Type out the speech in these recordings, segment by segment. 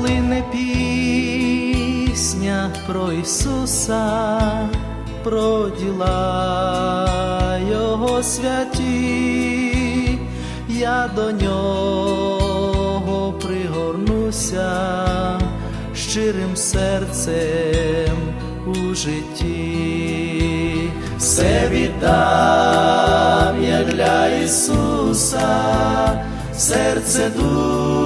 плине пісня про Ісуса, про діла Його святі, я до нього пригорнуся щирим серцем у житті, все віддам я для Ісуса, серце дух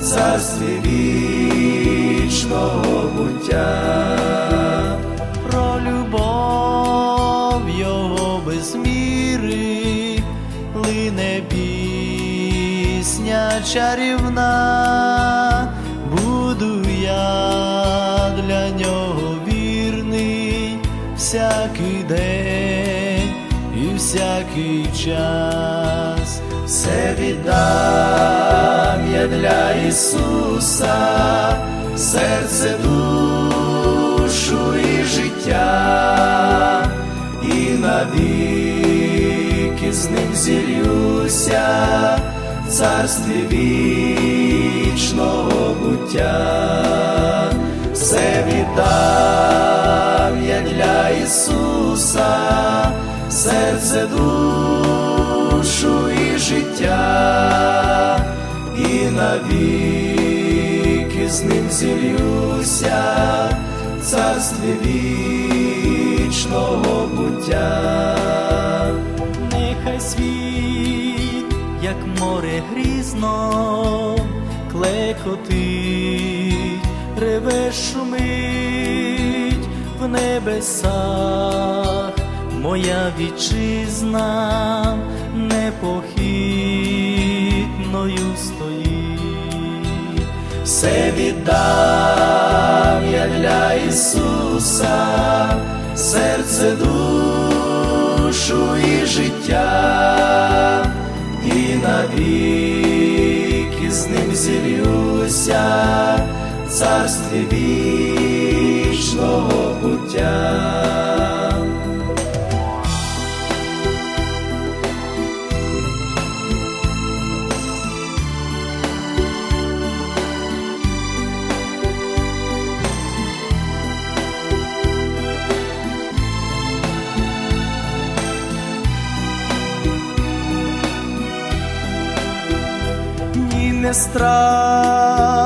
царстві вічного буття. Про любов його без лине пісня чарівна, буду я для нього вірний всякий день і всякий час. Все віддам я для Ісуса, серце, душу і життя, і навіки з ним зілюся, в царстві вічного буття, все віддам я для Ісуса, серце, душу навіки з ним зілюся, в царстві вічного буття. Нехай світ, як море грізно, клекотить, реве шумить в небесах, моя вітчизна непохитною стоїть, все віддав я для Ісуса, серце, душу і життя, і навіки з ним зілюся, царстві вічного не страшні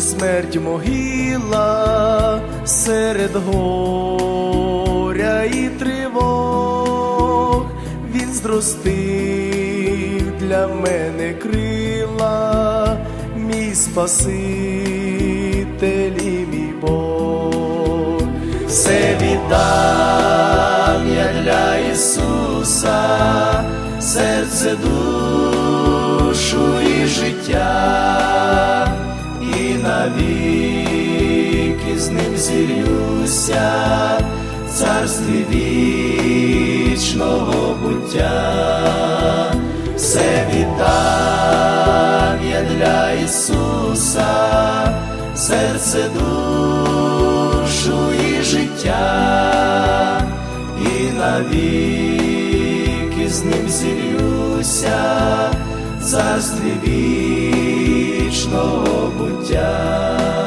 смерть могила серед горя і тривог, він зростив для мене крила, мій Спаситель і мій Бог, все віддам я для Ісуса, серце душу і життя, і навіки з ним зілюся, в царстві вічного буття, все віддам я для Ісуса, серце душу і життя, і навіки з ним зілюся, в царстві вічного буття.